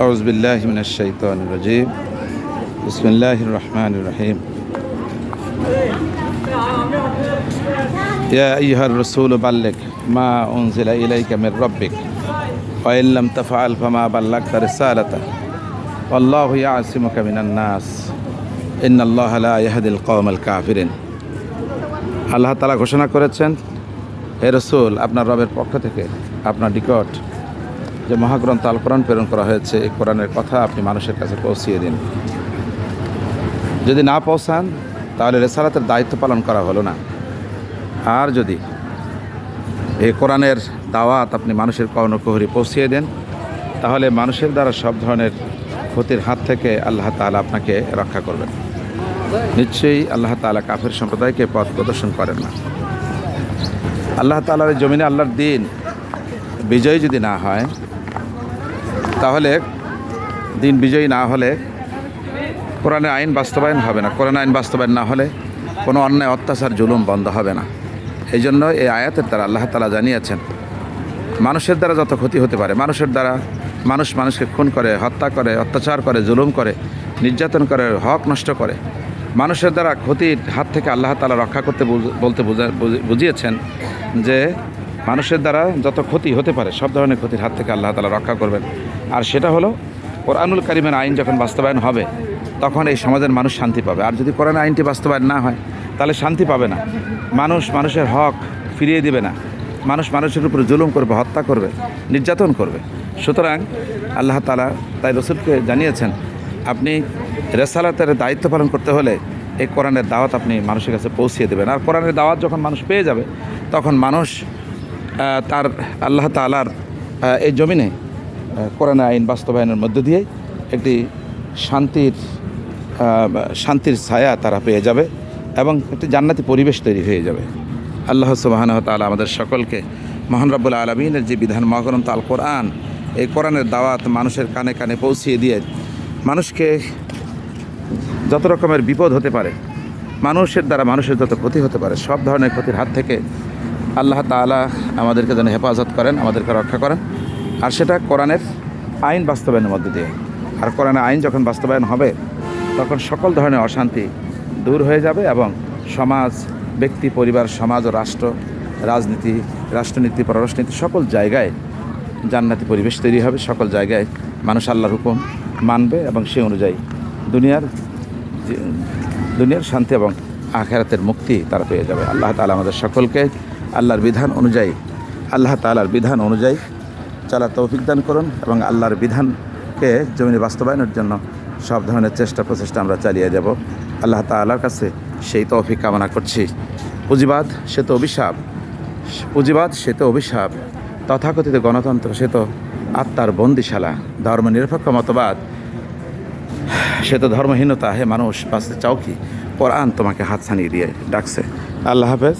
أعوذ بالله من الشيطان الرجيم بسم الله الرحمن الرحيم يا أيها الرسول بلغ ما أنزل إليك من ربك وإن لم تفعل فما بلغت رسالته والله يعصمك من الناس إن الله لا يهدي القوم الكافرين আল্লাহ তালা ঘোষণা করেছেন হে রসুল আপনার রবের পক্ষ থেকে আপনার নিকট যে মহাগ্রন্থ আল কোরআন প্রেরণ করা হয়েছে, এই কোরআনের কথা আপনি মানুষের কাছে পৌঁছিয়ে দিন। যদি না পৌঁছান, তাহলে রেসালাতের দায়িত্ব পালন করা হলো না। আর যদি এই কোরআনের দাওয়াত আপনি মানুষের কর্ণকুহরি পৌঁছিয়ে দেন, তাহলে মানুষের দ্বারা সব ধরনের ক্ষতির হাত থেকে আল্লাহ তাআলা আপনাকে রক্ষা করবেন। নিশ্চয়ই আল্লাহ তাআলা কাফের সম্প্রদায়কে পথ প্রদর্শন করেন না। আল্লাহ তাআলার এই জমিনে আল্লাহর দিন বিজয়ী যদি না হয় তাহলে দিন বিজয়ী না হলে কোরআনের আইন বাস্তবায়ন হবে না। কোরআন আইন বাস্তবায়ন না হলে কোনো অন্যায়, অত্যাচার, জুলুম বন্ধ হবে না। এই জন্য এই আয়াতের দ্বারা আল্লাহ তালা জানিয়েছেন, মানুষের দ্বারা যত ক্ষতি হতে পারে, মানুষের দ্বারা মানুষ মানুষকে খুন করে, হত্যা করে, অত্যাচার করে, জুলুম করে, নির্যাতন করে, হক নষ্ট করে, মানুষের দ্বারা ক্ষতির হাত থেকে আল্লাহ তালা রক্ষা করতে বলতে বুঝা- বুঝিয়েছেন যে মানুষের দ্বারা যত ক্ষতি হতে পারে, সব ধরনের ক্ষতির হাত থেকে আল্লাহ তালা রক্ষা করবেন। আর সেটা হলো, কোরআনুল কারিমের আইন যখন বাস্তবায়ন হবে, তখন এই সমাজের মানুষ শান্তি পাবে। আর যদি কোরআন আইনটি বাস্তবায়ন না হয়, তাহলে শান্তি পাবে না। মানুষ মানুষের হক ফিরিয়ে দিবে না। মানুষ মানুষের উপরে জুলুম করবে, হত্যা করবে, নির্যাতন করবে। সুতরাং আল্লাহ তালা তাই রসুলকে জানিয়েছেন, আপনি রেসালাতের দায়িত্ব পালন করতে হলে এই কোরআনের দাওয়াত আপনি মানুষের কাছে পৌঁছিয়ে দেবেন। আর কোরআনের দাওয়াত যখন মানুষ পেয়ে যাবে, তখন মানুষ তার আল্লাহ তালার এই জমিনে কোরআনের আইন বাস্তবায়নের মধ্য দিয়ে একটি শান্তির শান্তির ছায়া তারা পেয়ে যাবে এবং একটি জান্নাতি পরিবেশ তৈরি হয়ে যাবে। আল্লাহ সুবাহান তালা আমাদের সকলকে মহান রব্বুল আলমিনের যে বিধান মহাগ্রন্থ আল কোরআন, এই কোরআনের দাওয়াত মানুষের কানে কানে পৌঁছিয়ে দিয়ে মানুষকে যত রকমের বিপদ হতে পারে, মানুষের দ্বারা মানুষের যত ক্ষতি হতে পারে, সব ধরনের ক্ষতির হাত থেকে আল্লাহ তাআলা আমাদেরকে যেন হেফাজত করেন, আমাদেরকে রক্ষা করেন। আর সেটা কোরআনের আইন বাস্তবায়নের মধ্যে দিয়ে। আর কোরআনের আইন যখন বাস্তবায়ন হবে, তখন সকল ধরনের অশান্তি দূর হয়ে যাবে এবং সমাজ, ব্যক্তি, পরিবার, সমাজ ও রাষ্ট্র, রাজনীতি, রাষ্ট্রনীতি, পররাষ্ট্রনীতি সকল জায়গায় জান্নাতি পরিবেশ তৈরি হবে। সকল জায়গায় মানুষ আল্লাহর হুকুম মানবে এবং সে অনুযায়ী দুনিয়ার দুনিয়ার শান্তি এবং আখেরাতের মুক্তি তারা পেয়ে যাবে। আল্লাহ তালা আমাদের সকলকে আল্লাহর বিধান অনুযায়ী, আল্লাহ তালার বিধান অনুযায়ী চলার তৌফিক দান করুন এবং আল্লাহর বিধানকে জমিনে বাস্তবায়নের জন্য সব ধরনের চেষ্টা প্রচেষ্টা আমরা চালিয়ে যাব। আল্লাহ তালার কাছে সেই তৌফিক কামনা করছি। পুঁজিবাদ সে তো অভিশাপ, পুঁজিবাদ সে তো অভিশাপ, তথাকথিত গণতন্ত্র সে তো আত্মার বন্দিশালা ধর্মনিরপেক্ষ মতবাদ সে তো ধর্মহীনতা, হে মানুষ, বাঁচতে চাও কি? কোরআন তোমাকে হাত ছানিয়ে দিয়ে ডাকছে। আল্লাহ হাফেজ।